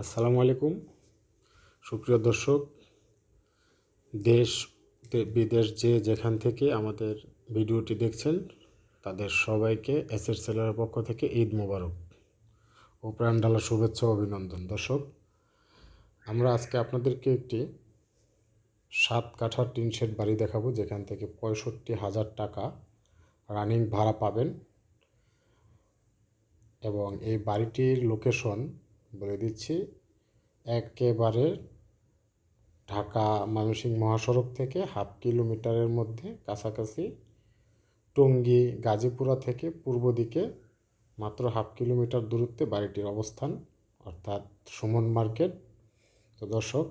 আসসালামু আলাইকুম। সুপ্রিয় দর্শক, দেশ বিদেশ যে যেখান থেকে আমাদের ভিডিওটি দেখছেন, তাদের সবাইকে এসের সেলারের পক্ষ থেকে ঈদ মোবারক ও প্রাণঢালা শুভেচ্ছা অভিনন্দন। দর্শক, আমরা আজকে আপনাদেরকে একটি সাত কাঠার টিন শেড বাড়ি দেখাবো, যেখান থেকে পঁয়ষট্টি হাজার টাকা রানিং ভাড়া পাবেন। এবং এই বাড়িটির লোকেশন বলে দিচ্ছি, একেবারে ঢাকা ময়মনসিংহ মহাসড়ক থেকে হাফ কিলোমিটারের মধ্যে কাছাকাছি টঙ্গী গাজীপুরা থেকে পূর্ব দিকে মাত্র হাফ কিলোমিটার দূরত্বে বাড়িটির অবস্থান, অর্থাৎ সুমন মার্কেট। তো দর্শক,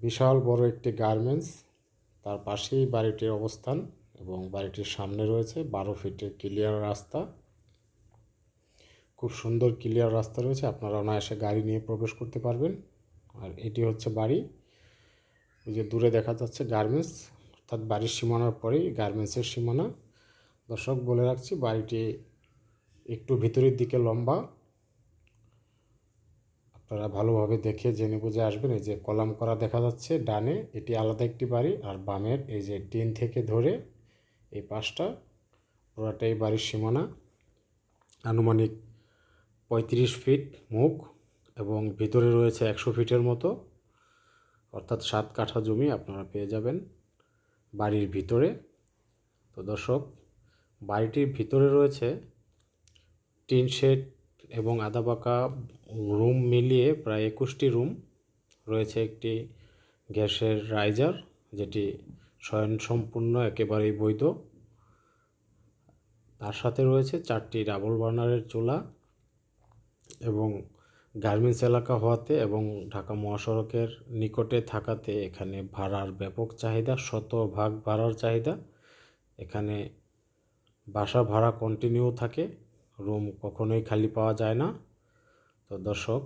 বিশাল বড় একটি গার্মেন্টস, তার পাশেই বাড়িটির অবস্থান এবং বাড়িটির সামনে রয়েছে বারো ফিটের ক্লিয়ার রাস্তা। খুব সুন্দর ক্লিয়ার রাস্তা রয়েছে। আপনারা অনায়াসে গাড়ি নিয়ে প্রবেশ করতে পারবেন। আর এটি হচ্ছে বাড়ি। ওই যে দূরে দেখা যাচ্ছে গার্মেন্টস অর্থাৎ বাড়ির সীমানার পরেই গার্মেন্টসের সীমানা। দর্শক, বলে রাখছি, বাড়িটি একটু ভিতরের দিকে লম্বা। আপনারা ভালোভাবে দেখে জেনে বুঝে আসবেন। এই যে কলাম করা দেখা যাচ্ছে ডানে, এটি আলাদা একটি বাড়ি। আর বামের এই যে টিন থেকে ধরে এই পাশটা, পুরাটাই বাড়ির সীমানা। আনুমানিক পঁয়ত্রিশ ফিট মুখ এবং ভিতরে রয়েছে একশো ফিটের মতো, অর্থাৎ সাত কাঠা জমি আপনারা পেয়ে যাবেন বাড়ির ভিতরে। তো দর্শক, বাড়িটির ভিতরে রয়েছে টিন শেড এবং আদাবাঁকা রুম মিলিয়ে প্রায় একুশটি রুম। রয়েছে একটি গ্যাসের রাইজার যেটি স্বয়ংসম্পূর্ণ, একেবারেই বৈধ। তার সাথে রয়েছে চারটি ডাবল বার্নারের চুলা এবং গার্মেন্টস এলাকা হওয়াতে এবং ঢাকা মহাসড়কের নিকটে থাকাতে এখানে ভাড়ার ব্যাপক চাহিদা, শতভাগ ভাড়ার চাহিদা। এখানে বাসা ভাড়া কন্টিনিউ থাকে রুম কখনোই খালি পাওয়া যায় না। তো দর্শক,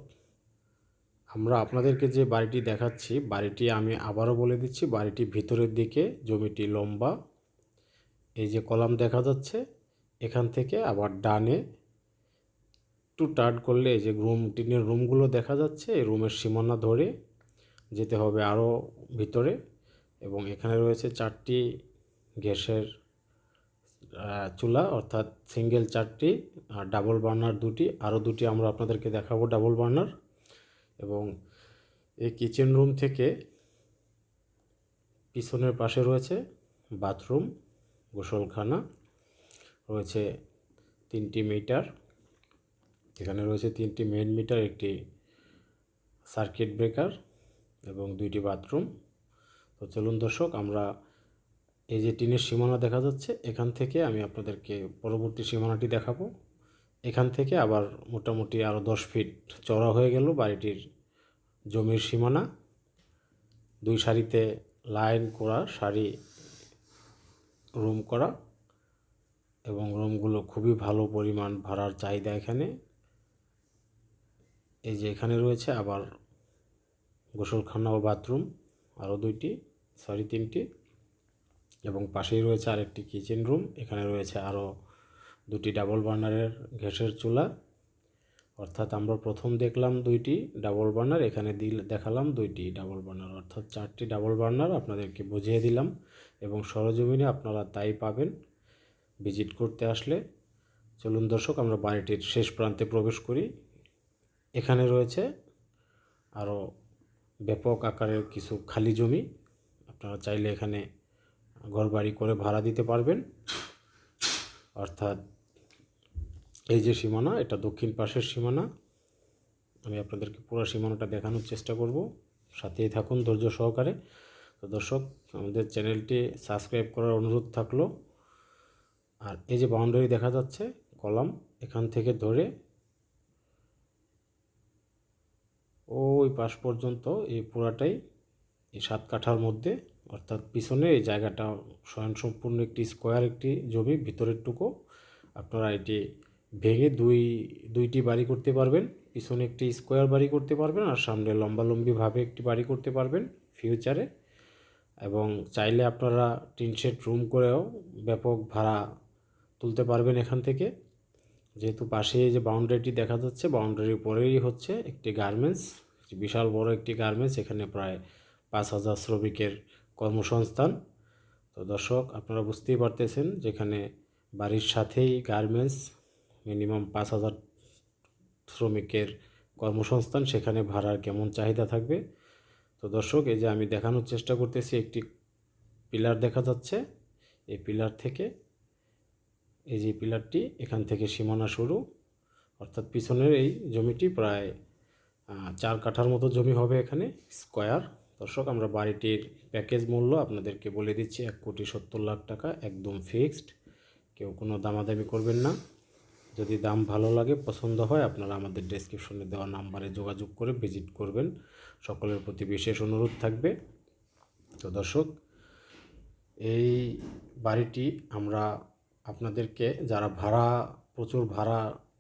আমরা আপনাদেরকে যে বাড়িটি দেখাচ্ছি, বাড়িটি আমি আবারও বলে দিচ্ছি, বাড়িটি ভিতরের দিকে, জমিটি লম্বা। এই যে কলাম দেখা যাচ্ছে, এখান থেকে আবার ডানে একটু টার্ট করলে যে রুম টিনের রুমগুলো দেখা যাচ্ছে রুমের সীমানা ধরে যেতে হবে আরও ভিতরে এবং এখানে রয়েছে চারটি গ্যাসের চুলা, অর্থাৎ সিঙ্গেল চারটি, আর ডাবল বার্নার দুটি আরও দুটি আমরা আপনাদেরকে দেখাবো ডাবল বার্নার এবং এই কিচেন রুম থেকে পিছনের পাশে রয়েছে বাথরুম গোসলখানা, রয়েছে তিনটি মিটার এখানে রয়েছে তিনটি মেন মিটার একটি সার্কিট ব্রেকার এবং দুইটি বাথরুম তো চলুন দর্শক, আমরা এই যে টিনের সীমানা দেখা যাচ্ছে, এখান থেকে আমি আপনাদেরকে পরবর্তী সীমানাটি দেখাবো। এখান থেকে আবার মোটামুটি আরও দশ ফিট চড়া হয়ে গেল বাড়িটির জমির সীমানা। দুই সারিতে লাইন করা, সারি রুম করা এবং রুমগুলো খুবই ভালো পরিমাণ ভাড়ার চাহিদা এখানে। এই যে এখানে রয়েছে আবার গোসলখানা ও বাথরুম, আরও দুইটি, সরি, তিনটি। এবং পাশেই রয়েছে আরেকটি কিচেন রুম এখানে রয়েছে আরও দুটি ডাবল বার্নারের গ্যাসের চুলা। অর্থাৎ আমরা প্রথম দেখলাম দুইটি ডাবল বার্নার এখানে দিল, দেখালাম দুইটি ডাবল বার্নার অর্থাৎ চারটি ডাবল বার্নার আপনাদেরকে বুঝিয়ে দিলাম এবং সরজমিনে আপনারা তাই পাবেন ভিজিট করতে আসলে। চলুন দর্শক, আমরা বাড়িটির শেষ প্রান্তে প্রবেশ করি। এখানে রয়েছে। আরও ব্যাপক আকারের কিছু খালি জমি। আপনারা চাইলে এখানে ঘরবাড়ি করে ভাড়া দিতে পারবেন। অর্থাৎ এই যে সীমানা, এটা দক্ষিণ পাশের সীমানা। আমি আপনাদেরকে পুরো সীমানাটা দেখানোর চেষ্টা করব। সাথেই থাকুন ধৈর্য সহকারে। তো দর্শক, আমাদের চ্যানেলটি সাবস্ক্রাইব করার অনুরোধ থাকল। আর এই যে বাউন্ডারি দেখা যাচ্ছে, কলাম এখান থেকে ধরে ওই পাশ পর্যন্ত এই পুরাটাই এই সাত কাঠার মধ্যে, অর্থাৎ পিছনে এই জায়গাটা স্বয়ংসম্পূর্ণ একটি স্কোয়ার, একটি জমি ভিতরের টুকু আপনারা এটি ভেঙে দুই, দুইটি বাড়ি করতে পারবেন, পিছনে একটি স্কোয়ার বাড়ি করতে পারবেন আর সামনে লম্বালম্বিভাবে একটি বাড়ি করতে পারবেন ফিউচারে এবং চাইলে আপনারা টিন শেড, রুম করেও ব্যাপক ভাড়া তুলতে পারবেন এখান থেকে। যেহেতু পাশে যে বাউন্ডারিটি দেখা যাচ্ছে বাউন্ডারির পরেই হচ্ছে একটি গার্মেন্টস বিশাল বড় একটি গার্মেন্টস এখানে প্রায় পাঁচ হাজার শ্রমিকের কর্মসংস্থান। তো দর্শক, আপনারা বুঝতেই পারতেছেন যেখানে বাড়ির সাথেই গার্মেন্টস মিনিমাম পাঁচ হাজার শ্রমিকের কর্মসংস্থান, সেখানে ভাড়ার কেমন চাহিদা থাকবে? তো দর্শক, এই যে আমি দেখানোর চেষ্টা করতেছি, একটি পিলার দেখা যাচ্ছে। এই পিলার থেকে এই যে পিলারটি, এখান থেকে সীমানা শুরু। অর্থাৎ পিছনের এই জমিটি প্রায় চার কাঠার মতো জমি হবে এখানে, স্কোয়ার। দর্শক, আমরা বাড়িটির প্যাকেজ মূল্য আপনাদেরকে বলে দিচ্ছি, এক কোটি সত্তর লাখ টাকা, একদম ফিক্সড। কেউ কোনো দামাদামি করবেন না। যদি দাম ভালো লাগে, পছন্দ হয়, আপনারা আমাদের ডেসক্রিপশনে দেওয়া নাম্বারে যোগাযোগ করে ভিজিট করবেন। সকলের প্রতি বিশেষ অনুরোধ থাকবে। তো দর্শক, এই বাড়িটি আমরা আপনাদেরকে যারা ভাড়া, প্রচুর ভাড়া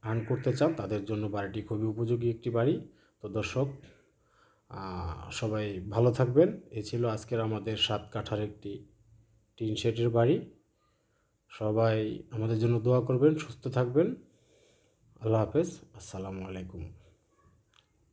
আর্ন করতে চান, তাদের জন্য বাড়িটি খুবই উপযোগী একটি বাড়ি। তো দর্শক সবাই ভালো থাকবেন। এ ছিল আজকের আমাদের সাত কাঠার একটি টিন শেডের বাড়ি। সবাই আমাদের জন্য দোয়া করবেন, সুস্থ থাকবেন। আল্লাহ হাফেজ। আসসালামু আলাইকুম।